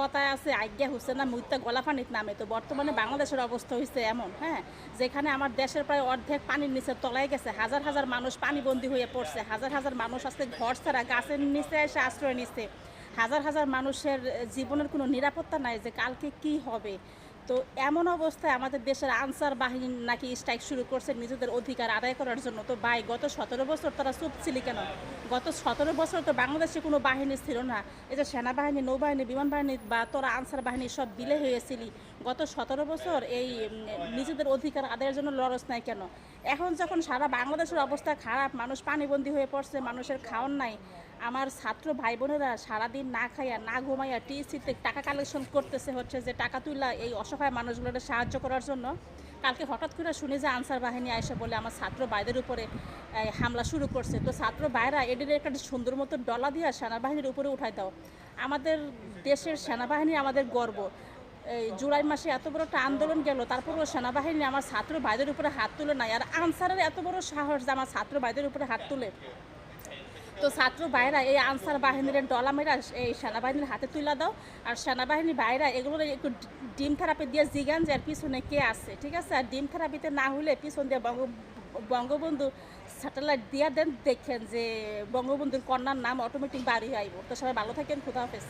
কথায় আছে, আজ্ঞা হচ্ছে না মুইতা গলাফানিত নামে। তো বর্তমানে বাংলাদেশের অবস্থা হয়েছে এমন হ্যাঁ? যেখানে আমার দেশের প্রায় অর্ধেক পানির নিচে তলায় গেছে, হাজার হাজার মানুষ পানিবন্দী হয়ে পড়ছে, হাজার হাজার মানুষ আজকে ঘর ছাড়া গাছের নিচে এসে আশ্রয় নিচ্ছে। হাজার হাজার মানুষের জীবনের কোনো নিরাপত্তা নাই যে কালকে কি হবে। তো এমন অবস্থায় আমাদের দেশের আনসার বাহিনী নাকি স্ট্রাইক শুরু করছে নিজেদের অধিকার আদায় করার জন্য। তো ভাই, গত সতেরো বছর তারা চুপ ছিল কেন? গত সতেরো বছর তো বাংলাদেশে কোনো বাহিনী ছিল না। এই যে সেনাবাহিনী, নৌবাহিনী বিমান বাহিনী বা তোরা আনসার বাহিনী সব বিলে হয়েছিলি। গত সতেরো বছর এই নিজেদের অধিকার আদায়ের জন্য লড়স নাই কেন? এখন যখন সারা বাংলাদেশের অবস্থা খারাপ, মানুষ পানিবন্দী হয়ে পড়ছে, মানুষের খাওয়ার নাই। আমার ছাত্র ভাই বোনেরা সারাদিন না খাইয়া, না ঘুমাইয়া টিএসিতে টাকা কালেকশন করতেছে হচ্ছে যে টাকা তুলা এই অসহায় মানুষগুলোকে সাহায্য করার জন্য। কালকে হঠাৎ করে শুনি যে আনসার বাহিনী আয়সা বলে আমার ছাত্র ভাইদের উপরে হামলা শুরু করছে। তো ছাত্র ভাইরা এদের একটা সুন্দর মতো ডলা দিয়া সেনাবাহিনীর উপরে উঠাই দাও। আমাদের দেশের সেনাবাহিনী আমাদের গর্ব। এই জুলাই মাসে এত বড় একটা আন্দোলন গেল, তারপরেও সেনাবাহিনী আমার ছাত্র ভাইদের উপরে হাত তুলে নাই। আর আনসারের এত বড় সাহস যে আমার ছাত্র ভাইদের উপরে হাত তুলে। তো ছাত্র ভাইরা এই আনসার বাহিনীর ডলা মেরা এই সেনাবাহিনীর হাতে তুলে দাও। আর সেনাবাহিনী ভাইরা এগুলো একটু ডিম থেরাপি দিয়ে জিগান যে এর পিছনে কে আছে, ঠিক আছে? আর ডিম থেরাপিতে না হলে পিছন দিয়ে বঙ্গ, বঙ্গবন্ধু স্যাটেলাইট দিয়ে দেন, দেখেন যে বঙ্গবন্ধুর কন্যার নাম অটোমেটিক বাড়ি আইব। তো সবাই ভালো থাকেন, খুদা হাফেজ।